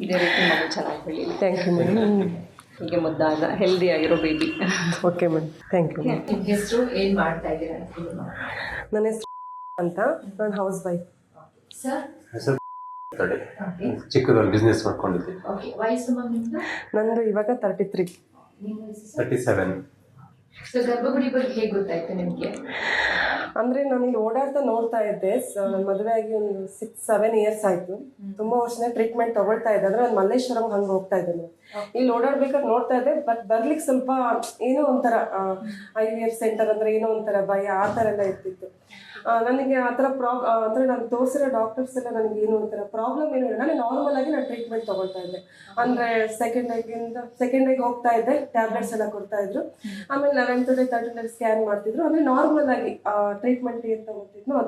ಇದೇ ರೀತಿ ಮಗು ಚೆನ್ನಾಗಿ ಬೆಳೀಲಿ ಥ್ಯಾಂಕ್ ಯು ಮೇಡಮ್ ಹೀಗೆ ಮುದ್ದಾದ ಹೆಲ್ದಿ ಆಗಿರೋ baby okay madam thank you ಹೆಸರು ಏನು ಮಾಡ್ತಾ ಇದ್ದೀರಾ ನನ್ನ ಹೆಸರು ಅಂತ ನಾನು ಹೌಸ್ ವೈಫ್ ಸರ್ ಹೆಸರು. ಚಿಕ್ಕದೊಂದು ಬಿಸ್ನೆಸ್ ಮಾಡ್ಕೊಂಡಿದ್ದೆ. ಓಕೆ ವಯಸ್ಸು ನಿಮ್ಮದು ನಂದು ಇವಾಗ ತರ್ಟಿ ತ್ರೀ ನಿಮ್ಮ ವಯಸ್ಸು ಸರ್ ತರ್ಟಿ ಸೆವೆನ್ ಸೊ ಗರ್ಭಗುಡಿ ಬಗ್ಗೆ ಹೇಗೆ ಗೊತ್ತಾಯ್ತು ನಿಮಗೆ? ಅಂದರೆ ನಾನು ಇಲ್ಲಿ ಓಡಾಡ್ತಾ ನೋಡ್ತಾ ಇದ್ದೆ. ಮದುವೆ ಆಗಿ ಒಂದು ಸಿಕ್ಸ್ ಸೆವೆನ್ ಇಯರ್ಸ್ ಆಯ್ತು. ತುಂಬಾ ವರ್ಷನೇ ಟ್ರೀಟ್ಮೆಂಟ್ ತಗೊಳ್ತಾ ಇದ್ದೆ. ಅಂದ್ರೆ ನಾನು ಮಲ್ಲೇಶ್ವರಂ ಹಂಗೆ ಹೋಗ್ತಾ ಇದ್ದೆ ನಾನು. ಇಲ್ಲಿ ಓಡಾಡ್ಬೇಕಾದ್ರೆ ನೋಡ್ತಾ ಇದ್ದೆ ಬಟ್ ಬರ್ಲಿಕ್ಕೆ ಸ್ವಲ್ಪ ಏನೋ ಒಂಥರ ಐ ವಿ ಎಫ್ ಸೆಂಟರ್ ಅಂದ್ರೆ ಏನೋ ಒಂಥರ ಭಯ ಆ ಥರ ಎಲ್ಲ ಇರ್ತಿತ್ತು. ನನಗೆ ಆ ಥರ ಪ್ರಾಬ್ ಅಂದರೆ ನಾನು ತೋರಿಸಿರೋ ಡಾಕ್ಟರ್ಸ್ ಎಲ್ಲ ನನಗೆ ಏನು ಒಂಥರ ಪ್ರಾಬ್ಲಮ್ ಏನು ಇಲ್ಲ. ನಾನು ನಾರ್ಮಲ್ ಆಗಿ ನಾನು ಟ್ರೀಟ್ಮೆಂಟ್ ತಗೊಳ್ತಾ ಇದ್ದೆ. ಅಂದರೆ ಸೆಕೆಂಡ್ ಆಗಿಂದ ಸೆಕೆಂಡ್ ಆಗಿ ಹೋಗ್ತಾ ಇದ್ದೆ ಟ್ಯಾಬ್ಲೆಟ್ಸ್ ಎಲ್ಲ ಕೊಡ್ತಾ ಇದ್ರು. ಆಮೇಲೆ eleventh day thirteen day scan ಮಾಡ್ತಿದ್ರು. ಅಂದರೆ ನಾರ್ಮಲ್ ಆಗಿ ಟ್ರೀಟ್ಮೆಂಟ್ ಅಂತ ತಗೊಳ್ತಿದ್ನೋ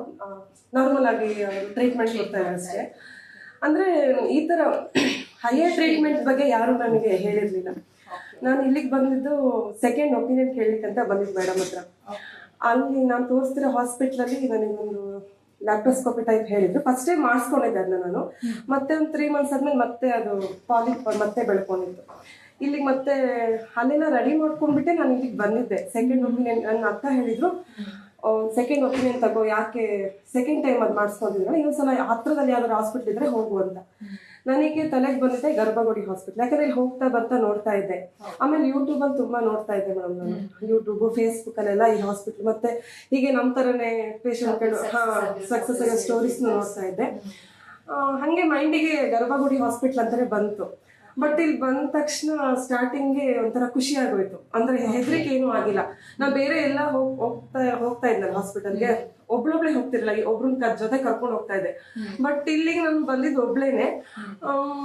ನಾರ್ಮಲ್ ಆಗಿ ಟ್ರೀಟ್ಮೆಂಟ್ ಕೊಡ್ತಾರೆ ಅಷ್ಟೇ. ಅಂದರೆ ಈ ಥರ ಹೈಯರ್ ಟ್ರೀಟ್ಮೆಂಟ್ ಬಗ್ಗೆ ಯಾರು ನನಗೆ ಹೇಳಿರಲಿಲ್ಲ. ನಾನು ಇಲ್ಲಿಗೆ ಬಂದಿದ್ದು ಸೆಕೆಂಡ್ ಒಪಿನಿಯನ್ ಕೇಳಲಿಕ್ಕೆ ಅಂತ ಬಂದಿದ್ದು ಮೇಡಮ್ ಹತ್ರ. ಅಲ್ಲಿ ನಾನು ತೋರಿಸ್ತಿರೋ ಹಾಸ್ಪಿಟ್ಲಲ್ಲಿ ನನಗೊಂದು ಲ್ಯಾಪ್ಟೋಸ್ಕೋಪಿ ಟೈಪ್ ಹೇಳಿದ್ರು. ಫಸ್ಟ್ ಟೈಮ್ ಮಾಡಿಸ್ಕೊಂಡಿದ್ದೆ ಅದನ್ನ ನಾನು. ಮತ್ತೆ ಒಂದು ತ್ರೀ ಮಂತ್ಸ್ ಆದ್ಮೇಲೆ ಮತ್ತೆ ಅದು ಪಾಲಿಪ್ ಮತ್ತೆ ಬೆಳ್ಕೊಂಡಿತ್ತು. ಇಲ್ಲಿಗೆ ಮತ್ತೆ ಅಲ್ಲೆಲ್ಲ ರೆಡಿ ಮಾಡ್ಕೊಂಡ್ಬಿಟ್ಟೆ ನಾನು ಇಲ್ಲಿಗೆ ಬಂದಿದ್ದೆ. ಸೆಕೆಂಡ್ ಒಪಿನಿಯನ್ ನನ್ನ ಅಕ್ಕ ಹೇಳಿದ್ರು. ಸೆಕೆಂಡ್ ಒಪಿನಿಯನ್ ತಗೋ ಯಾಕೆ ಸೆಕೆಂಡ್ ಟೈಮ್ ಅದು ಮಾಡಿಸ್ಕೊಂಡಿದ್ರು ಇನ್ನೊಂದ್ಸಲ ಹತ್ರದಲ್ಲಿ ಯಾವ್ದಾದ್ರು ಹಾಸ್ಪಿಟ್ಲ್ ಇದ್ರೆ ಹೋಗು ಅಂತ. ನನಗೆ ತಲೆಗೆ ಬಂದಿದೆ ಗರ್ಭಗುಡಿ ಹಾಸ್ಪಿಟ್ಲ್ ಯಾಕಂದ್ರೆ ಇಲ್ಲಿ ಹೋಗ್ತಾ ಬರ್ತಾ ನೋಡ್ತಾ ಇದ್ದೆ. ಆಮೇಲೆ ಯೂಟ್ಯೂಬ್ ಅಲ್ಲಿ ತುಂಬಾ ನೋಡ್ತಾ ಇದ್ದೆ ಮೇಡಮ್ ನಾನು. ಯೂಟ್ಯೂಬ್ ಫೇಸ್ಬುಕ್ ಅಲ್ಲೆಲ್ಲ ಈ ಹಾಸ್ಪಿಟ್ಲ್ ಮತ್ತೆ ಹೀಗೆ ನಮ್ಮ ತರನೇ ಪೇಷಂಟ್ಗಳು ಹಾ ಸಕ್ಸಸ್ ಆಗಿ ಸ್ಟೋರೀಸ್ ನೋಡ್ತಾ ಇದ್ದೆ. ಹಂಗೆ ಮೈಂಡಿಗೆ ಗರ್ಭಗುಡಿ ಹಾಸ್ಪಿಟ್ಲ್ ಅಂತಾನೆ ಬಂತು. ಬಟ್ ಇಲ್ಲಿ ಬಂದ ತಕ್ಷಣ ಸ್ಟಾರ್ಟಿಂಗ್ಗೆ ಒಂಥರ ಖುಷಿ ಆಗೋಯ್ತು. ಅಂದ್ರೆ ಹೆದರಿಕೆ ಏನೂ ಆಗಿಲ್ಲ. ನಾ ಬೇರೆ ಎಲ್ಲ ಹೋಗ್ ಹೋಗ್ತಾ ಹೋಗ್ತಾ ಇದ್ನಲ್ಲ ಹಾಸ್ಪಿಟಲ್ಗೆ ಒಬ್ಳೊಬ್ಳೆ ಹೋಗ್ತಿರ್ಲಿಲ್ಲ. ಒಬ್ರನ್ನ ಒಬ್ರು ಜೊತೆ ಕರ್ಕೊಂಡು ಹೋಗ್ತಾ ಇದ್ದೆ. ಬಟ್ ಇಲ್ಲಿಗೆ ನಾನು ಬಂದಿದ್ದು ಒಬ್ಳೇನೆ.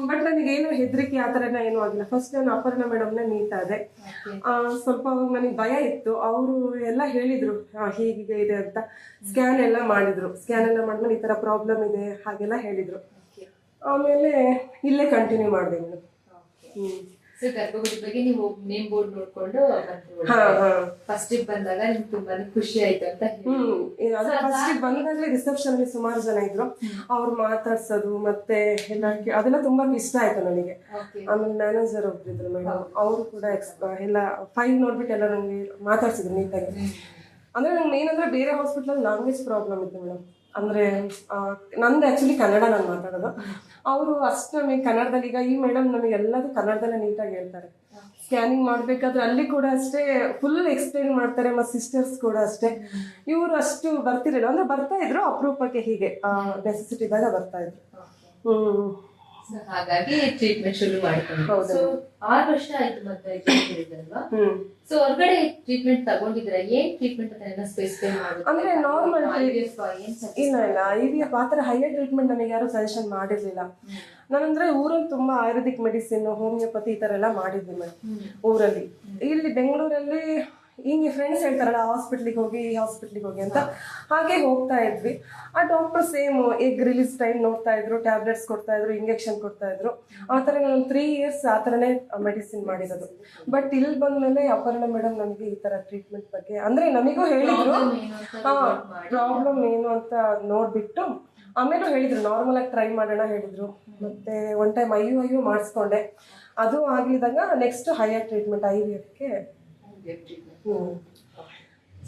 ಬಟ್ ನನಗೆ ಏನು ಹೆದರಿಕೆ ಆ ಥರ ಏನೂ ಆಗಿಲ್ಲ. ಫಸ್ಟ್ ನಾನು ಅಪರ್ಣ ಮೇಡಮ್ನ ನೀತಾ ಇದೆ ಸ್ವಲ್ಪ ಅವಾಗ ನನಗೆ ಭಯ ಇತ್ತು. ಅವರು ಎಲ್ಲ ಹೇಳಿದ್ರು ಹೀಗೆ ಇದೆ ಅಂತ. ಸ್ಕ್ಯಾನ್ ಎಲ್ಲ ಮಾಡಿದ್ರು. ಸ್ಕ್ಯಾನ್ ಎಲ್ಲ ಮಾಡಿದ್ಮೇಲೆ ಈ ಥರ ಪ್ರಾಬ್ಲಮ್ ಇದೆ ಹಾಗೆಲ್ಲ ಹೇಳಿದ್ರು. ಆಮೇಲೆ ಇಲ್ಲೇ ಕಂಟಿನ್ಯೂ ಮಾಡಿದೆ ಮೇಡಮ್ ಸೊ ಗರ್ಭಗುಡಿ ಬಗ್ಗೆ ನೀವು ನೇಮ್ ಬೋರ್ಡ್ ನೋಡ್ಕೊಂಡು ಹಾ ಹಾ. ಫಸ್ಟ್ ಬಂದಾಗ ನಿಮ್ಗೆ ತುಂಬಾನೇ ಖುಷಿ ಆಯ್ತು ಅಂತ ಫಸ್ಟ್ ಬಂದಾಗಲೇ ರಿಸೆಪ್ಷನ್ ಅಲ್ಲಿ ಸುಮಾರು ಜನ ಇದ್ರು. ಅವ್ರು ಮಾತಾಡ್ಸೋದು ಮತ್ತೆ ಎಲ್ಲ ಅದೆಲ್ಲ ತುಂಬಾ ಇಷ್ಟ ಆಯ್ತು ನನಗೆ. ಆಮೇಲೆ ಮ್ಯಾನೇಜರ್ ಒಬ್ರಿದ್ರು ಮೇಡಮ್ ಅವರು ಕೂಡ ಎಲ್ಲ ಫೈಲ್ ನೋಡ್ಬಿಟ್ಟು ಎಲ್ಲ ನನಗೆ ಮಾತಾಡ್ಸಿದ್ರು ನೀಟಾಗಿ ಅಂದ್ರೆ ನಂಗೆ ಮೇನ್ ಅಂದ್ರೆ ಬೇರೆ ಹಾಸ್ಪಿಟಲ್ ಲ್ಯಾಂಗ್ವೇಜ್ ಪ್ರಾಬ್ಲಮ್ ಇತ್ತು ಮೇಡಮ್ ಅಂದ್ರೆ ನಂದು ಆಕ್ಚುಲಿ ಕನ್ನಡ ನಾನು ಮಾತಾಡೋದು. ಅವರು ಅಷ್ಟು ನಮಗೆ ಕನ್ನಡದಲ್ಲಿ, ಈಗ ಈ ಮೇಡಮ್ ನಮಗೆ ಎಲ್ಲದೂ ಕನ್ನಡದಲ್ಲೇ ನೀಟಾಗಿ ಹೇಳ್ತಾರೆ. ಸ್ಕ್ಯಾನಿಂಗ್ ಮಾಡಬೇಕಾದ್ರೆ ಅಲ್ಲಿ ಕೂಡ ಅಷ್ಟೇ ಫುಲ್ ಎಕ್ಸ್ಪ್ಲೈನ್ ಮಾಡ್ತಾರೆ, ಮತ್ತು ಸಿಸ್ಟರ್ಸ್ ಕೂಡ ಅಷ್ಟೇ. ಇವರು ಅಷ್ಟು ಬರ್ತಿರಲಿಲ್ಲ. ಅಂದ್ರೆ ಬರ್ತಾ ಇದ್ರು, ಅಪರೂಪಕ್ಕೆ ಹೀಗೆ ನೆಸೆಸಿಟಿ ಇದ್ದಾಗ ಬರ್ತಾ ಇದ್ರು. ಹ್ಮ್. ಹಾಗಾಗಿ ಟ್ರೀಟ್ಮೆಂಟ್ ಶುರು ಮಾಡ್ಕೊಂಡು ಸೊ ಆರು ವರ್ಷ ಆಯ್ತು ಮತ್ತೆ ಹೇಳಿದ್ರಲ್ವಾ ಸೊ ಹೊರಗಡೆ ಟ್ರೀಟ್ಮೆಂಟ್ ತಗೊಂಡಿದ್ರ ಏನ್ ಟ್ರೀಟ್ಮೆಂಟ್ ಅಂತ ಸ್ಪೆಸಿಫೈ ಮಾಡುದು ಅಂದ್ರೆ ನಾರ್ಮಲ್ ಇಲ್ಲ ಇಲ್ಲ. ಎಫ್ ಆ ಥರ ಹೈಯರ್ ಟ್ರೀಟ್ಮೆಂಟ್ ನನಗೆ ಯಾರು ಸಜೆಷನ್ ಮಾಡಿರ್ಲಿಲ್ಲ. ನಾನಂದ್ರೆ ಊರಲ್ಲಿ ತುಂಬಾ ಆಯುರ್ವೇದಿಕ್ ಮೆಡಿಸಿನ್ ಹೋಮಿಯೋಪತಿ ಈ ಥರ ಎಲ್ಲ ಮಾಡಿದ್ವಿ ಮೇಡಮ್ ಊರಲ್ಲಿ. ಇಲ್ಲಿ ಬೆಂಗಳೂರಲ್ಲಿ ಹಿಂಗೆ ಫ್ರೆಂಡ್ಸ್ ಹೇಳ್ತಾರಲ್ಲ ಹಾಸ್ಪಿಟ್ಲಿಗೆ ಹೋಗಿ ಈ ಹಾಸ್ಪಿಟ್ಲಿಗೆ ಹೋಗಿ ಅಂತ. ಹಾಗೆ ಹೋಗ್ತಾ ಇದ್ವಿ. ಆ doctor same egg release time ನೋಡ್ತಾ ಇದ್ರು ಟ್ಯಾಬ್ಲೆಟ್ಸ್ ಕೊಡ್ತಾ ಇದ್ರು ಇಂಜೆಕ್ಷನ್ ಕೊಡ್ತಾ ಇದ್ರು. ಆ ಥರ ನಾನು ತ್ರೀ ಇಯರ್ಸ್ ಆ ಥರನೇ ಮೆಡಿಸಿನ್ ಮಾಡಿರೋದು. ಬಟ್ ಇಲ್ಲಿ ಬಂದ್ಮೇಲೆ ಅಪರ್ಣ ಮೇಡಮ್ ನನಗೆ ಈ ಥರ ಟ್ರೀಟ್ಮೆಂಟ್ ಬಗ್ಗೆ ಅಂದ್ರೆ ನಮಗೂ ಹೇಳಿದ್ರು. ಪ್ರಾಬ್ಲಮ್ ಏನು ಅಂತ ನೋಡ್ಬಿಟ್ಟು ಆಮೇಲೆ ಹೇಳಿದ್ರು ನಾರ್ಮಲ್ ಆಗಿ ಟ್ರೈ ಮಾಡೋಣ ಹೇಳಿದ್ರು. ಮತ್ತೆ one time I U I U ಮಾಡಿಸ್ಕೊಂಡೆ. ಅದು ಆಗಿದಾಗ next higher treatment I V ಎಫ್ಗೆ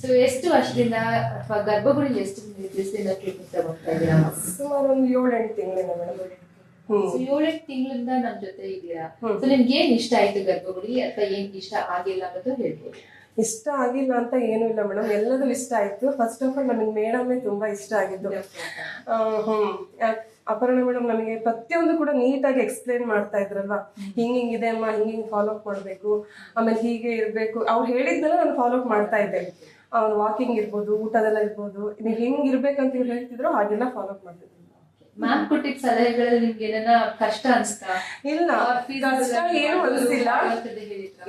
so ಎಷ್ಟು ವರ್ಷದಿಂದ ಅಥವಾ ಗರ್ಭಗುಡಿ ಎಷ್ಟು ದಿವಸದಿಂದ ಟ್ರೀಟ್ಮೆಂಟ್ ಇದ್ದೀರಾ? ಸುಮಾರು ಒಂದು ಏಳೆಂಟು ತಿಂಗಳಿಂದ ಮೇಡಮ್. ಸೊ ಏಳೆಂಟು ತಿಂಗಳಿಂದ ನಮ್ಮ ಜೊತೆ ಇದೆಯಾ ಸೊ ನಿಮ್ಗೆ ಏನ್ ಇಷ್ಟ ಆಯ್ತು ಗರ್ಭಗುಡಿ? ಅಥವಾ ಏನ್ ಇಷ್ಟ ಆಗಿಲ್ಲ ಅನ್ನೋದು ಹೇಳ್ಬೋದು. ಇಷ್ಟ ಆಗಿಲ್ಲ ಅಂತ ಏನೂ ಇಲ್ಲ ಮೇಡಮ್. ಎಲ್ಲದೂ ಇಷ್ಟ ಆಯ್ತು. ಫಸ್ಟ್ ಆಫ್ ಆಲ್ ನನಗೆ ಮೇಡಮೇ ತುಂಬಾ ಇಷ್ಟ ಆಗಿದ್ದು. ಹ್ಮ್. ಅಪರ್ಣ ಮೇಡಮ್ ನನಗೆ ಪ್ರತಿಯೊಂದು ಕೂಡ ನೀಟಾಗಿ ಎಕ್ಸ್ಪ್ಲೇನ್ ಮಾಡ್ತಾ ಇದ್ರಲ್ವಾ? ಹಿಂಗ್ ಹಿಂಗಿದೆ ಅಮ್ಮ ಹಿಂಗ್ ಹಿಂಗ್ ಫಾಲೋ ಅಪ್ ಮಾಡಬೇಕು. ಆಮೇಲೆ ಹೀಗೆ ಇರಬೇಕು. ಅವ್ರು ಹೇಳಿದ್ದೆಲ್ಲ ನಾನು ಫಾಲೋ ಅಪ್ ಮಾಡ್ತಾ ಇದ್ದೆ. ಅವ್ರು ವಾಕಿಂಗ್ ಇರ್ಬೋದು ಊಟದೆಲ್ಲ ಇರ್ಬೋದು. ನೀವು ಹೆಂಗ್ ಇರ್ಬೇಕಂತ ಇವ್ರು ಹೇಳ್ತಿದ್ರು ಹಾಗೆಲ್ಲ ಫಾಲೋ ಅಪ್ ಮಾಡ್ತಿದ್ರು. ಮ್ಯಾಮ್ ಕೊಟ್ಟಿದ್ದ ಸಲಹೆಗಳಲ್ಲಿ ನಿಮ್ಗೆ ಏನಾರ ಕಷ್ಟ ಅನ್ಸ್ತಾ? ಇಲ್ಲ. ಕಷ್ಟ ಏನು ಅನಿಸಿಲ್ಲ.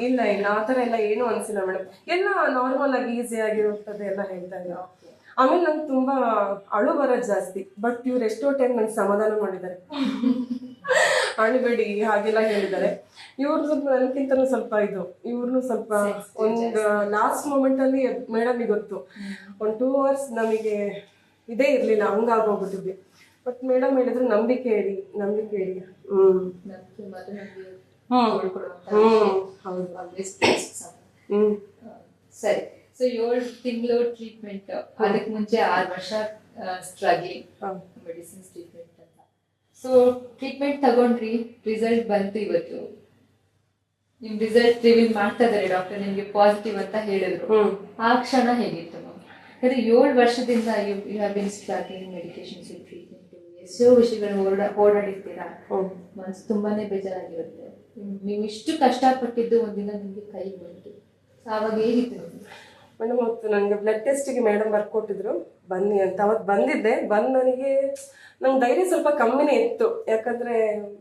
ಇಲ್ಲ ಇಲ್ಲ. ಆತರ ಎಲ್ಲ ಏನು ಅನ್ಸಿಲ್ಲ ಮೇಡಮ್. ಎಲ್ಲ ನಾರ್ಮಲ್ ಆಗಿ ಈಸಿ ಆಗಿರುತ್ತದೆ ಎಲ್ಲ ಹೇಳ್ತಾ ಇದ್ದಾರೆ ಆಮೇಲೆ ನಂಗೆ ತುಂಬಾ ಅಳು ಬರೋದು ಜಾಸ್ತಿ ಬಟ್ ಇವ್ರು ಎಷ್ಟೋ ಟೈಮ್ ನಂಗೆ ಸಮಾಧಾನ ಮಾಡಿದ್ದಾರೆ. ಅಳುಬೇಡಿ ಹಾಗೆಲ್ಲ ಹೇಳಿದ್ದಾರೆ. ಇವ್ರದ್ದು ನನಗಿಂತನೂ ಸ್ವಲ್ಪ ಇದು ಇವ್ರನ್ನು ಸ್ವಲ್ಪ ಒಂದು ಲಾಸ್ಟ್ ಮೂಮೆಂಟ್ ಅಲ್ಲಿ ಮೇಡಮಿಗೆ ಗೊತ್ತು. ಒಂದು ಟೂ ಅವರ್ಸ್ ನಮಗೆ ಇದೇ ಇರಲಿಲ್ಲ ಹಂಗಾಗೋಗ್ಬಿಟ್ಟಿದ್ವಿ ಬಟ್ ಮೇಡಮ್ ಹೇಳಿದ್ರು ನಂಬಿಕೆ ಇಡಿ ನಂಬಿಕೆ ಇಡಿ ಹ್ಮ್. ಹ್ಮ್. ಹೌದು. ಹ್ಮ್. ಸರಿ. ಸೊ ಏಳು ತಿಂಗಳು ಟ್ರೀಟ್ಮೆಂಟ್ ಅದಕ್ಕೆ ಮುಂಚೆ ಆರು ವರ್ಷ ಸ್ಟ್ರಗ್ಲಿಂಗ್. ಮೆಡಿಸಿನ್ಸ್ ಟ್ರೀಟ್ಮೆಂಟ್ ಅಂತ. ಸೊ ಟ್ರೀಟ್ಮೆಂಟ್ ತಗೊಂಡ್ರಿ ರಿಸಲ್ಟ್ ಬಂತು ಇವತ್ತು. ನಿಮ್ ರಿಸಲ್ಟ್ ರಿವೀಲ್ ಮಾಡ್ತಾ ಇದಾರೆ ಡಾಕ್ಟರ್ ನಿಮ್ಗೆ ಪಾಸಿಟಿವ್ ಅಂತ ಹೇಳಿದ್ರು. ಆ ಕ್ಷಣ ಹೇಗಿತ್ತು ಯಾಕಂದ್ರೆ ಏಳು ವರ್ಷದಿಂದ you you have been starting medications treatment ಎಷ್ಟೋ ವಿಷಯಗಳು ಓಡಾ ಓಡಾಡಿರ್ತೀರಾ. ಮನ್ಸು ತುಂಬಾನೇ ಬೇಜಾರಾಗಿರುತ್ತೆ. ನೀವು ಇಷ್ಟು ಕಷ್ಟಪಟ್ಟಿದ್ದು ಒಂದಿನ ನಿಮ್ಗೆ ಕೈ ಬಂತು ಆವಾಗ ಹೇಗಿತ್ತು? ಮೇಡಮ್ ಅವತ್ತು ನನಗೆ ಬ್ಲಡ್ ಟೆಸ್ಟಿಗೆ ಮೇಡಮ್ ಬರ್ಕೊಟ್ಟಿದ್ರು ಬನ್ನಿ ಅಂತ. ಅವತ್ತು ಬಂದಿದ್ದೆ. ಬಂದು ನನಗೆ ನಂಗೆ ಧೈರ್ಯ ಸ್ವಲ್ಪ ಕಮ್ಮಿನೇ ಇತ್ತು. ಯಾಕಂದರೆ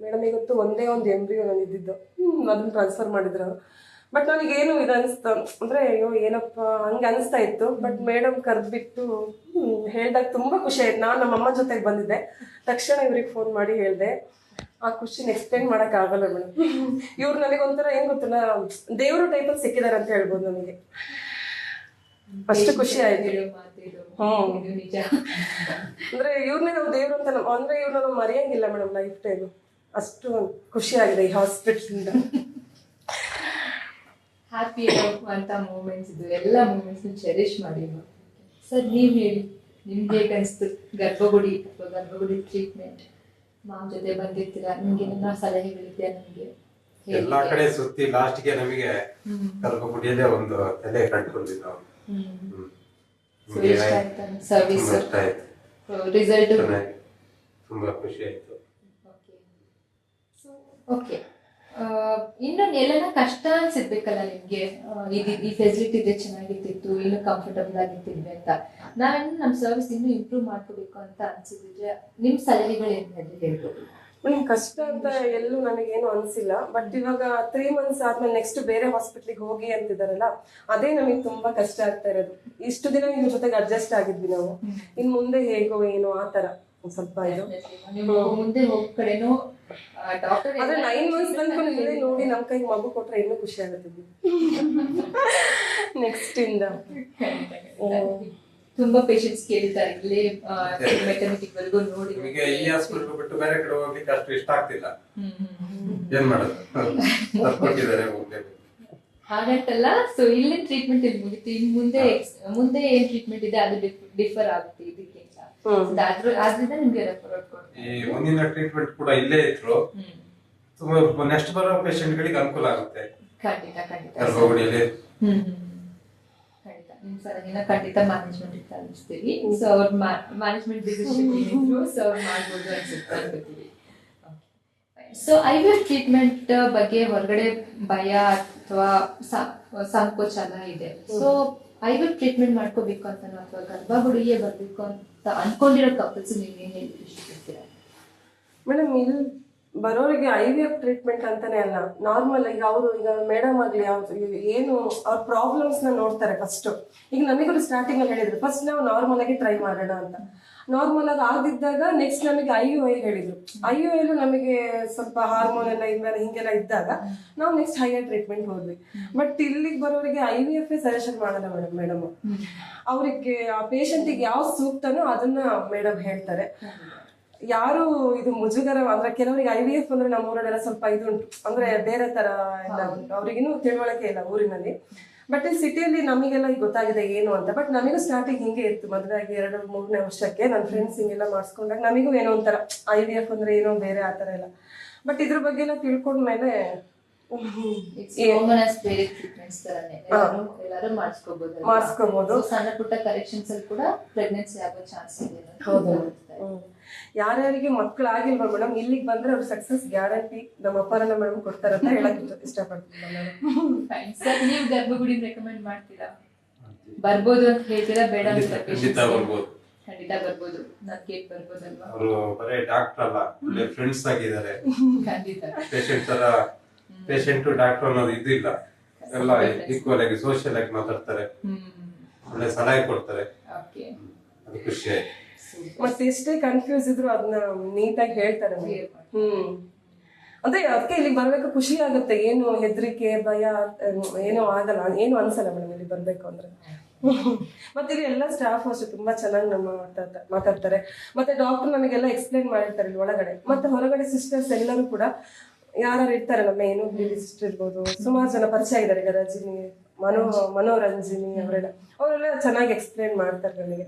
ಮೇಡಮ್ ಇವತ್ತು ಒಂದೇ ಒಂದು ಎಂಬ್ರಿಯೋ ನಾನು ಇದ್ದಿದ್ದು. ಅದನ್ನು ಟ್ರಾನ್ಸ್ಫರ್ ಮಾಡಿದ್ರು ಬಟ್ ನನಗೇನು ಇದು ಅನಿಸ್ತು ಅಂದರೆ, ಅಯ್ಯೋ, ಏನಪ್ಪ, ಹಂಗೆ ಅನಿಸ್ತಾ ಇತ್ತು. ಬಟ್ ಮೇಡಮ್ ಕರೆದ್ಬಿಟ್ಟು ಹೇಳ್ದಾಗ ತುಂಬ ಖುಷಿ ಆಯ್ತು. ನಾನು ನಮ್ಮ ಅಮ್ಮನ ಜೊತೆಗೆ ಬಂದಿದ್ದೆ. ತಕ್ಷಣ ಇವ್ರಿಗೆ ಫೋನ್ ಮಾಡಿ ಹೇಳಿದೆ, ಆ ಖುಷಿನ ಎಕ್ಸ್ಪ್ಲೇನ್ ಆಗಲ್ಲ ಮೇಡಮ್. ಇವ್ರು ನನಗೆ ಒಂಥರ ಏನು ಗೊತ್ತಿಲ್ಲ, ದೇವರು ಟೈಪಲ್ಲಿ ಸಿಕ್ಕಿದ್ದಾರೆ ಅಂತ ಹೇಳ್ಬೋದು ನನಗೆ. ಅಷ್ಟು ಖುಷಿ ಆಯ್ತು. ಹೇಳೋ ಮಾತು ಇದು. ಹ್ಮ್. ನಿಜ. ಅಂದ್ರೆ ಇವ್ರನ್ನೇ ನಾವು ದೇವ್ರು ಅಂತ ನಾವು- ಅಂದ್ರೆ ಇವ್ರನ್ನ ನಾವು ಮರೆಯಂಗಿಲ್ಲ ಮೇಡಮ್ ಲೈಫ್ ಟೈಮ್. ಅಷ್ಟು ಖುಷಿ ಆಗಿದೆ ಈ ಹಾಸ್ಪಿಟಲ್ ಹ್ಯಾಪಿ ಅಂತ ಮೂಮೆಂಟ್ಸ್ ಇದು ಎಲ್ಲ ಮೂಮೆಂಟ್ಸ್ ಚೆರಿಶ್ ಮಾಡಿ ಸರ್ ನೀವು ಹೇಳಿ. ನಿಮ್ಗೆ ಹೇಗೆ ಅನಿಸ್ತು? ಗರ್ಭಗುಡಿ ಅಥವಾ ಗರ್ಭಗುಡಿ ಟ್ರೀಟ್ಮೆಂಟ್ ಮಾಮ್ ಜೊತೆ ಬಂದಿರ್ತೀರಾ? ನಿಮ್ಗೆ ಏನಾರ ಸಲಹೆಗಳಿದೆಯಾ ನಿಮ್ಗೆ. ಎಲ್ಲಾ ಕಡೆ ಸುತ್ತಿ ಲಾಸ್ಟ್ಗೆ ನಮಗೆ. ಗರ್ಭಗುಡಿಯಲ್ಲೇ ಒಂದು ತಲೆ ಕಂಡುಕೊಂಡಿದ್ದು ಸರ್ವಿಸ್ ರಿಸಲ್ಟ್ ತುಂಬಾ ಖುಷಿ ಆಯ್ತು. ಓಕೆ ಇನ್ನೊಂದು ಎಲ್ಲನ ಕಷ್ಟ ಅನ್ಸಿರ್ಬೇಕಲ್ಲ ನಿಮ್ಗೆ? ಇದು ಈ ಫೆಸಿಲಿಟಿ ಇದೆ ಚೆನ್ನಾಗಿರ್ತಿತ್ತು ಇನ್ನು ಕಂಫರ್ಟಬಲ್ ಆಗಿರ್ತಿದ್ವಿ ಅಂತ. ನಾವೇನು ನಮ್ಮ ಸರ್ವಿಸ್ ಇನ್ನೂ ಇಂಪ್ರೂವ್ ಮಾಡ್ಕೋಬೇಕು ಅಂತ ಅನ್ಸಿದ್ರೆ ನಿಮ್ ಸಲಹೆಗಳು ಏನಾದ್ರು ಹೇಳ್ಬೋದು? ಕಷ್ಟ ಅಂತ ಎಲ್ಲೂ ನನಗೇನು ಅನ್ಸಿಲ್ಲ. ಬಟ್ ಇವಾಗ ತ್ರೀ ಮಂತ್ಸ್ ಆದ್ಮೇಲೆ ನೆಕ್ಸ್ಟ್ ಬೇರೆ ಹಾಸ್ಪಿಟ್ಲಿಗೆ ಹೋಗಿ ಅಂತಿದಾರಲ್ಲ ಅದೇ ನಮಗೆ ತುಂಬಾ ಕಷ್ಟ ಆಗ್ತಾ ಇರೋದು. ಇಷ್ಟು ದಿನ ಇವ್ರ ಜೊತೆಗೆ ಅಡ್ಜಸ್ಟ್ ಆಗಿದ್ವಿ ನಾವು. ಇನ್ ಮುಂದೆ ಹೇಗೋ ಏನೋ ಆ ತರ ಸ್ವಲ್ಪ ಇದು. ಮುಂದೆ ಕಡೆನೂ ಆದ್ರೆ ನೈನ್ ಮಂತ್ಸ್ ತನಕ ಇಲ್ಲೇ ನೋಡಿ ನಮ್ ಕೈಗೆ ಮಗು ಕೊಟ್ರೆ ಇನ್ನೂ ಖುಷಿ ಆಗುತ್ತೆ ನೆಕ್ಸ್ಟ್ ಇಂದ. ತುಂಬಾ ಪೇಷಂಟ್ಸ್ ಕೇಳ್ತಾರೆ ಇಲ್ಲೇ ಮೆಟರ್ನಿಟಿ ವರೆಗೂ ನೋಡಿ. ನಿಮಗೆ ಈ ಹಾಸ್ಪಿಟಲ್ ಬಿಟ್ಟು ಬೇರೆ ಕಡೆ ಹೋಗ್ಲಿಕ್ಕೆ ಅಷ್ಟು ಇಷ್ಟ ಆಗ್ತಿಲ್ಲ. ಹ್ಮ್, ಹ್ಮ್, ಹ್ಮ್. ಏನ್ ಮಾಡೋದು? ಬರ್ಕೊಟ್ಟಿದ್ದಾರೆ ಹೋಗ್ಲೇಬೇಕು ಹಾಗಂತಲ್ಲ ಸೊ ಇಲ್ಲಿ ಟ್ರೀಟ್ಮೆಂಟ್ ಇಲ್ಲಿ ಮುಗಿತು. ಇನ್ ಮುಂದೆ ಮುಂದೆ ಏನ್ ಟ್ರೀಟ್ಮೆಂಟ್ ಇದೆ ಅದು ಡಿಫರ್ ಆಗುತ್ತೆ ಇದಕ್ಕೆ ಆದ್ರಿಂದ ನಿಮ್ಗೆ ರೆಫರ್ ಈ ಮುಂದಿನ ಟ್ರೀಟ್ಮೆಂಟ್ ಕೂಡ ಇಲ್ಲೇ ಇದ್ರು. ತುಂಬಾ ನೆಕ್ಸ್ಟ್ ಬರೋ ಪೇಷಂಟ್ ಗಳಿಗೆ ಅನುಕೂಲ ಆಗುತ್ತೆ. ಖಂಡಿತ ಖಂಡಿತ. ಗರ್ಭಗುಡಿಯಲ್ಲಿ ಹ್ಮ್, ಹ್ಮ್. ಖಂಡಿತ ಮ್ಯಾನೇಜ್ಮೆಂಟ್ ತಲುಪಿಸ್ತೀವಿ. ಸೊ ಅವ್ರ ಮ್ಯಾನೇಜ್ಮೆಂಟ್ ಡಿಸಿಷನ್ ಏನಿದ್ರು ಸೊ ಅವ್ರು ಮಾಡ್ಬೋದು ಅನ್ಸುತ್ತೆ ಸೊ ಐ ವಿ ಟ್ರೀಟ್ಮೆಂಟ್ ಬಗ್ಗೆ ಹೊರಗಡೆ ಭಯ ಅಥವಾ ಸಂಕೋಚ ಎಲ್ಲ ಇದೆ. ಸೊ ಐ ವಿ ಟ್ರೀಟ್ಮೆಂಟ್ ಮಾಡ್ಕೋಬೇಕು ಅಂತ ಅಥವಾ ಗರ್ಭಗುಡಿಗೆ ಬರ್ಬೇಕು ಅಂತ ಅನ್ಕೊಂಡಿರೋ ಕಪಲ್ಸ್ ನೀವು ಏನ್ ಹೇಳಿ ಮೇಡಮ್ ಇಲ್ಲಿ ಬರೋರಿಗೆ ಐ ವಿ ಎಫ್ ಟ್ರೀಟ್ಮೆಂಟ್ ಅಂತಾನೆ ಅಲ್ಲ. ನಾರ್ಮಲ್ ಈಗ ಅವರು, ಈಗ ಮೇಡಮ್ ಆಗಲಿ, ಅವ್ರು ಏನು, ಅವ್ರ ಪ್ರಾಬ್ಲಮ್ಸ್ನ ನೋಡ್ತಾರೆ ಫಸ್ಟ್ ಈಗ ನಮಗೂ ಸ್ಟಾರ್ಟಿಂಗ್ ಅಲ್ಲಿ ಹೇಳಿದ್ರು ಫಸ್ಟ್ ನಾವು ನಾರ್ಮಲ್ ಆಗಿ ಟ್ರೈ ಮಾಡೋಣ ಅಂತ. ನಾರ್ಮಲ್ ಆಗಿ ಆಗದಿದ್ದಾಗ ನೆಕ್ಸ್ಟ್ ನಮಗೆ ಐ ಯು ಐ ಹೇಳಿದ್ರು. ಐ ಯು ಐಲು ನಮಗೆ ಸ್ವಲ್ಪ ಹಾರ್ಮೋನ್ ಎಲ್ಲ ಇದ್ಮೇಲೆ ಹಿಂಗೆಲ್ಲ ಇದ್ದಾಗ ನಾವು ನೆಕ್ಸ್ಟ್ ಹೈಯರ್ ಟ್ರೀಟ್ಮೆಂಟ್ ಹೋದ್ವಿ. ಬಟ್ ಇಲ್ಲಿಗೆ ಬರೋರಿಗೆ ಐ ವಿ ಎಫ್ ಸಜೆಷನ್ ಮಾಡಲ್ಲ ಮೇಡಮ್ ಮೇಡಮ್ ಅವರಿಗೆ, ಆ ಪೇಷಂಟಿಗೆ ಯಾವ ಸೂಕ್ತನೋ ಅದನ್ನ ಮೇಡಮ್ ಹೇಳ್ತಾರೆ. ಯಾರು ಇದು ಮುಜುಗರ ಅಂದ್ರೆ ಕೆಲವರಿಗೆ ಐ ವಿ ಎಫ್ ಅಂದ್ರೆ ನಮ್ಮ ಊರಲ್ಲೆಲ್ಲ ಸ್ವಲ್ಪ ಇದು ಉಂಟು. ಅಂದ್ರೆ ಬೇರೆ ತರ ಎಲ್ಲ ಉಂಟು. ಅವ್ರಿಗಿನ್ನೂ ತಿಳುವಳಿಕೆ ಇಲ್ಲ ಊರಿನಲ್ಲಿ. ಬಟ್ ಇಲ್ಲಿ ಸಿಟಿಯಲ್ಲಿ ನಮಗೆಲ್ಲ ಈಗ ಗೊತ್ತಾಗಿದೆ ಏನು ಅಂತ. ಬಟ್ ನಮಗೂ ಸ್ಟಾರ್ಟಿಂಗ್ ಹಿಂಗೆ ಇತ್ತು. ಮದುವೆ ಆಗಿ ಎರಡು ಮೂರನೇ ವರ್ಷಕ್ಕೆ ನನ್ನ ಫ್ರೆಂಡ್ಸ್ ಹಿಂಗೆಲ್ಲ ಮಾಡಿಸ್ಕೊಂಡಾಗ ನಮಗೂ ಏನೋ ಒಂಥರ ಐ ವಿ ಎಫ್ ಅಂದ್ರೆ ಏನೋ ಬೇರೆ ಆ ಥರ ಎಲ್ಲ. ಬಟ್ ಇದ್ರ ಬಗ್ಗೆ ಎಲ್ಲ ತಿಳ್ಕೊಂಡ್ಮೇಲೆ ಮಾಡಿಸ್ಕೋಬಹುದು. ಸಣ್ಣ ಪುಟ್ಟ ಕರೆಕ್ಷನ್ಸ್ ಅಲ್ಲಿ ಕೂಡ ಪ್ರೆಗ್ನೆನ್ಸಿ ಆಗೋ ಚಾನ್ಸ್ ಇದೆ. ಯಾರ್ಯಾರಿಗೆ ಮಕ್ಕಳಾಗಿಲ್ವಾ ಮೇಡಮ್ ಇಲ್ಲಿಗೆ ಬಂದ್ರೆ ಅವ್ರ ಸಕ್ಸಸ್ ಗ್ಯಾರಂಟಿ ನಮ್ಮ ಅಪ್ಪರನ್ನ ಮೇಡಮ್ ಕೊಡ್ತಾರೆ ಅಂತ ಹೇಳಕ್ ಇಷ್ಟ- ಇಷ್ಟಪಡ್ತೀನಿ ನಾನು. ಸರ್ ನೀವು ಗರ್ಭಗುಡಿ ರೆಕಮೆಂಡ್ ಮಾಡ್ತೀರಾ? ಬರ್ಬೋದು ಅಂತ ಹೇಳ್ತೀರಾ? ಬೇಡ ಅಂತ ಖಂಡಿತ-? ಬರ್ಬೋದು. ಖಂಡಿತ ಬರ್ಬೋದು. ನನ್ಗೆ ಬರ್ಬೋದಲ್ವಾ? ಅವರು ಬರೇ ಡಾಕ್ಟರ್ ಅಲ್ಲ. ಒಳ್ಳೆ ಫ್ರೆಂಡ್ಸ್ ಆಗಿದ್ದಾರೆ. ಖಂಡಿತ. ಪೇಷಂಟ್ ತರ ಪೇಷಂಟ್ ಡಾಕ್ಟರ್ ಅನ್ನೋದು ಇದು ಇಲ್ಲ ಎಲ್ಲ ಈಕ್ವಲ್ ಆಗಿ ಸೋಷಿಯಲ್ ಆಗಿ ಮಾತಾಡ್ತಾರೆ. ಹ್ಮ್. ಒಳ್ಳೆ ಸಲಹೆ ಕೊಡ್ತಾರೆ. ಓಕೆ ಅದು ಖುಷಿ ಆಯ್ತು. ಮತ್ತೆ ಎಷ್ಟೇ ಕನ್ಫ್ಯೂಸ್ ಇದ್ರು ಅದನ್ನ ನೀಟಾಗಿ ಹೇಳ್ತಾರೆ. ಹ್ಮ್. ಅಂದ್ರೆ ಅದಕ್ಕೆ ಇಲ್ಲಿ ಬರ್ಬೇಕು ಖುಷಿ ಆಗುತ್ತೆ. ಏನು ಹೆದರಿಕೆ ಭಯ ಏನೋ ಆಗಲ್ಲ. ಏನು ಅನ್ಸಲ್ಲ ಮೇಡಮ್ ಇಲ್ಲಿ ಬರ್ಬೇಕು ಅಂದ್ರೆ. ಮತ್ತೆ ಇಲ್ಲಿ ಎಲ್ಲ ಸ್ಟಾಫ್ ಅಷ್ಟು ತುಂಬಾ ಚೆನ್ನಾಗಿ ನಮ್ಮ ಮಾತಾಡ್ತಾ- ಮಾತಾಡ್ತಾರೆ. ಮತ್ತೆ ಡಾಕ್ಟರ್ ನಮಗೆಲ್ಲ ಎಕ್ಸ್ಪ್ಲೈನ್ ಮಾಡಿರ್ತಾರೆ ಇಲ್ಲಿ ಒಳಗಡೆ. ಮತ್ತೆ ಹೊರಗಡೆ ಸಿಸ್ಟರ್ಸ್ ಎಲ್ಲರೂ ಕೂಡ ಯಾರು ಇರ್ತಾರಲ್ಲ ಮೇನ್ ಲಿಸ್ಟ್ ಇರ್ಬೋದು ಸುಮಾರು ಜನ ಪರಿಚಯ ಇದ್ದಾರೆ ಈಗ ರಜಿನಿ ಮನೋ ಮನೋರಂಜಿನಿ ಅವರೆಲ್ಲ. ಅವರೆಲ್ಲ ಚೆನ್ನಾಗಿ ಎಕ್ಸ್ಪ್ಲೈನ್ ಮಾಡ್ತಾರೆ ನನಗೆ.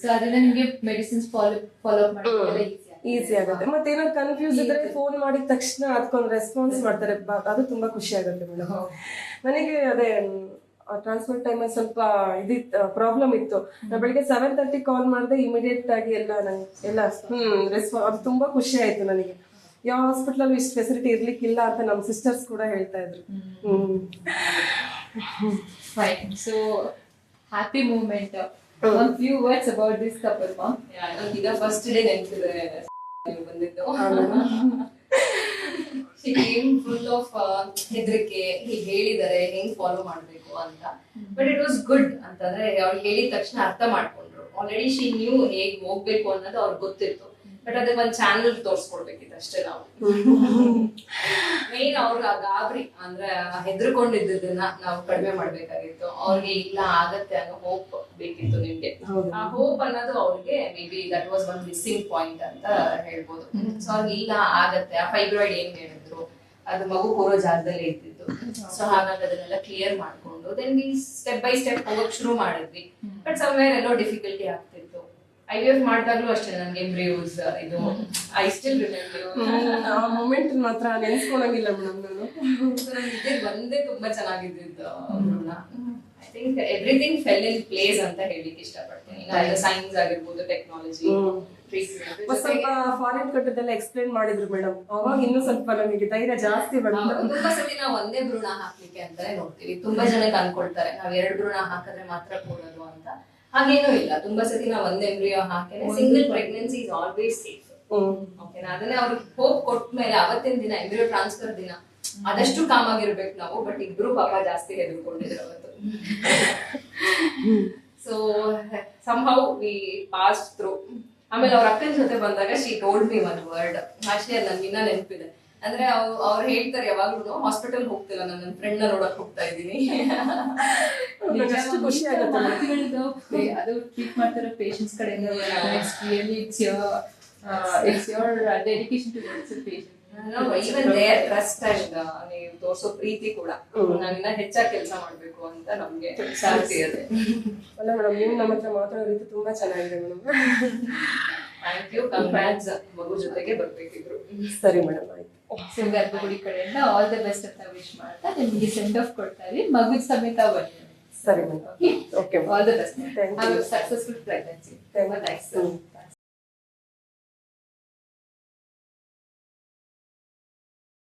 ಸೊ ನಿಮಗೆ ಮೆಡಿಸಿನ್ಸ್ ಫಾಲೋ ಫಾಲೋ ಮಾಡೋದೆಲ್ಲ ಈಸಿ ಆಗುತ್ತೆ. ಮತ್ತೆ ಏನಾದ್ರು ಕನ್ಫ್ಯೂಸ್ ಇದ್ರೆ ಫೋನ್ ಮಾಡಿದ ತಕ್ಷಣ ಅದಕ್ಕೊಂದು ರೆಸ್ಪಾನ್ಸ್ ಮಾಡ್ತಾರೆ. ಅದು ತುಂಬಾ ಖುಷಿ ಆಗುತ್ತೆ ಮೇಡಮ್ ನನಗೆ ಅದೇ ಟ್ರಾನ್ಸ್ಫರ್ ಟೈಮಲ್ಲಿ ಸ್ವಲ್ಪ ಇದಿತ್ತು ಪ್ರಾಬ್ಲಮ್ ಇತ್ತು. ನಾನು ಬೆಳಿಗ್ಗೆ ಸೆವೆನ್ ತರ್ಟಿ ಕಾಲ್ ಮಾಡಿದೆ ಇಮಿಡಿಯೇಟ್ ಆಗಿ ಎಲ್ಲ ನಂಗೆ ಎಲ್ಲ ಹ್ಮ್ ರೆಸ್ಪಾನ್ ಅದು ತುಂಬಾ ಖುಷಿ ಆಯ್ತು ನನಗೆ. ಯಾವ ಹಾಸ್ಪಿಟ್ಲಲ್ಲೂ ಇಷ್ಟು ಫೆಸಿಲಿಟಿ ಇರ್ಲಿಕ್ಕಿಲ್ಲ ಅಂತ ನಮ್ಮ ಸಿಸ್ಟರ್ಸ್ ಕೂಡ ಹೇಳ್ತಾ ಇದ್ರು. ಹ್ಮ್. Fine so happy moment one few words about this couple ma'am ಈಗ ಫಸ್ಟ್ ಡೇ ಬಂದಿದ್ದು ನೀವು ಬಂದಿದ್ದು. ಫುಲ್ ಆಫ್ ಹೆದರಿಕೆ. ಹೀಗೆ ಹೇಳಿದ್ದಾರೆ ಹೆಂಗ್ ಫಾಲೋ ಮಾಡ್ಬೇಕು ಅಂತ. ಬಟ್ ಇಟ್ ವಾಸ್ ಗುಡ್ ಅಂತಂದ್ರೆ ಅವ್ರು ಹೇಳಿದ ತಕ್ಷಣ ಅರ್ಥ ಮಾಡ್ಕೊಂಡ್ರು. ಆಲ್ರೆಡಿ ಶಿ ನ್ಯೂ ಹೇಗ್ ಹೋಗ್ಬೇಕು ಅನ್ನೋದು ಅವ್ರಿಗೆ ಗೊತ್ತಿತ್ತು. ಬಟ್ ಅದಕ್ಕೆ ಒಂದ್ ಚಾನಲ್ ತೋರ್ಸ್ಕೊಡ್ಬೇಕಿತ್ತು ಅಷ್ಟೇ ನಾವು. ಮೇನ್ ಅವ್ರಿಗೆ ಗಾಬರಿ ಅಂದ್ರೆ ಹೆದರ್ಕೊಂಡಿದ್ದನ್ನ ನಾವು ಕಡಿಮೆ ಮಾಡ್ಬೇಕಾಗಿತ್ತು. ಅವ್ರಿಗೆ ಇಲ್ಲ ಆಗತ್ತೆ ಅನ್ನೋ ಹೋಪ್ ಬೇಕಿತ್ತು ನಿಮ್ಗೆ. ಆ ಹೋಪ್ ಅನ್ನೋದು ಅವ್ರಿಗೆ maybe that was one missing point ಅಂತ ಹೇಳ್ಬೋದು. ಸೊ ಅವ್ರಿಗೆ ಇಲ್ಲ ಆಗತ್ತೆ ಆ ಫೈಬ್ರಾಯ್ಡ್ ಏನ್ ಹೇಳಿದ್ರು? ಅದು ಮಗು ಕೂರೋ ಜಾಗದಲ್ಲೇ ಇದ್ದಿದ್ದು. ಸೊ ಹಾಗಾಗಿ ಅದನ್ನೆಲ್ಲ ಕ್ಲಿಯರ್ ಮಾಡ್ಕೊಂಡು then we step by step ಹೋಗಕ್ ಶುರು ಮಾಡಿದ್ವಿ. ಬಟ್ ಸಮ್ವೇರ್ ಎಲ್ಲೋ ಡಿಫಿಕಲ್ಟಿ ಆಗ್ತಿತ್ತು. ಐ ವಿ ಎಫ್ ಮಾಡಿದಾಗ್ಲೂ ಅಷ್ಟೇ ನನ್ಗೆ ಎಂಬ್ರಿಯೂಸ್ ಇದು ಐ ಸ್ಟಿಲ್ ರಿಮೆಂಬರ್ ಆ ಮೂಮೆಂಟ್ ಮಾತ್ರ ನೆನೆಸ್ಕೊಳಂಗಿಲ್ಲ ಮೇಡಮ್ ನಾನು. ಇದೇ ಒಂದೇ ತುಂಬಾ ಚೆನ್ನಾಗಿದ್ದಿದ್ದು I think everything fell in place ಅಂತ ಹೇಳಿಕ್ಕೆ ಇಷ್ಟಪಡ್ತೀನಿ. ಸೈನ್ಸ್ ಆಗಿರ್ಬೋದು ಟೆಕ್ನಾಲಜಿ ಸ್ವಲ್ಪ ಫಾರಿನ್ ಕಟ್ಟದೆಲ್ಲ ಎಕ್ಸ್ಪ್ಲೇನ್ ಮಾಡಿದ್ರು ಮೇಡಮ್ ಅವಾಗ ಇನ್ನೂ ಸ್ವಲ್ಪ ನಮಗೆ ಧೈರ್ಯ ಜಾಸ್ತಿ ಬಂತು. ತುಂಬಾ ಸತಿ ನಾವು ಒಂದೇ ಭ್ರೂಣ ಹಾಕ್ಲಿಕ್ಕೆ ಅಂತಾನೆ ನೋಡ್ತೀವಿ. ತುಂಬಾ ಜನಕ್ಕೆ ಅನ್ಕೊಳ್ತಾರೆ ನಾವ್ ಎರಡು ಭ್ರೂಣ ಹಾಕಿದ್ರೆ ಮಾತ್ರ ಕೂಡೋದು ಅಂತ. ಹಾಗೇನೂ ಇಲ್ಲ. ತುಂಬಾ ಸತಿ ನಾವು ಒಂದ್ ಎಂಬ್ರಿಯೋ ಹಾಕಿದ್ರೆ single pregnancy is always safe ಓಕೆನಾ ಅದನ್ನೇ ಅವ್ರಿಗೆ ಹೋಪ್ ಕೊಟ್ಟ ಮೇಲೆ ಅವತ್ತಿನ ದಿನ ಎಂಬ್ರಿಯೋ ಟ್ರಾನ್ಸ್ಫರ್ ದಿನ ಆದಷ್ಟು ಕಾಮ್ ಆಗಿರ್ಬೇಕು ನಾವು ಬಟ್ ಇಬ್ರು ಪಾಪ ಜಾಸ್ತಿ ಹೆದರ್ಕೊಂಡಿದ್ರು ಅವತ್ತು. So somehow we passed through ಆಮೇಲೆ ಅವ್ರ ಅಕ್ಕನ ಜೊತೆ ಬಂದಾಗ she told me one word ಆಶಯ ನನ್ಗೆ ಇನ್ನ ನೆನಪಿದೆ. ಅಂದ್ರೆ ಅವ್ರು ಅವ್ರು ಹೇಳ್ತಾರೆ ಯಾವಾಗ್ಲೂ ಹಾಸ್ಪಿಟಲ್ ಹೋಗ್ತಿಲ್ಲ ನಾನು ನನ್ನ ಫ್ರೆಂಡ್ನ ನೋಡಕ್ ಹೋಗ್ತಾ ಇದ್ದೀನಿ. ಅದು ಟ್ರೀಟ್ ಮಾಡ್ತಿರೋ ಪೇಷಂಟ್ಸ್ ಕಡೆಯಿಂದ it's your dedication to patient even their trust and ನೀವು ತೋರಿಸೋ ಪ್ರೀತಿ ಕೂಡ. ನಾನಿನ್ನ ಹೆಚ್ಚಾಗಿ ಕೆಲಸ ಮಾಡ್ಬೇಕು ಅಂತ ನಮ್ಗೆ ಶಾಂತಿ ಇದೆ ಅಲ್ಲ ಮೇಡಮ್ ನೀವು ನಮ್ಮ ಹತ್ರ ಮಾತಾಡೋ ರೀತಿ ತುಂಬಾ ಚೆನ್ನಾಗಿದೆ ಮೇಡಮ್ ಥ್ಯಾಂಕ್ ಯು ಕಂಗ್ರಾಟ್ಸ್ ಮಗು ಜೊತೆಗೆ ಬರ್ಬೇಕಿದ್ರು. ಸರಿ ಮೇಡಮ್ ಆಯ್ತು. ಸೊ ಗರ್ಭಗುಡಿ ಕಡೆಯಿಂದ ಆಲ್ ದ ಬೆಸ್ಟ್ ಅಂತ ವಿಶ್ ಮಾಡ್ತಾ ನಿಮಗೆ ಸೆಂಡ್ ಆಫ್ ಕೊಡ್ತಾರೆ ಮಗು ಸಮೇತ ಬನ್ನಿ. ಸರಿ madam okay all the best Thank you. Successful pregnancy thank you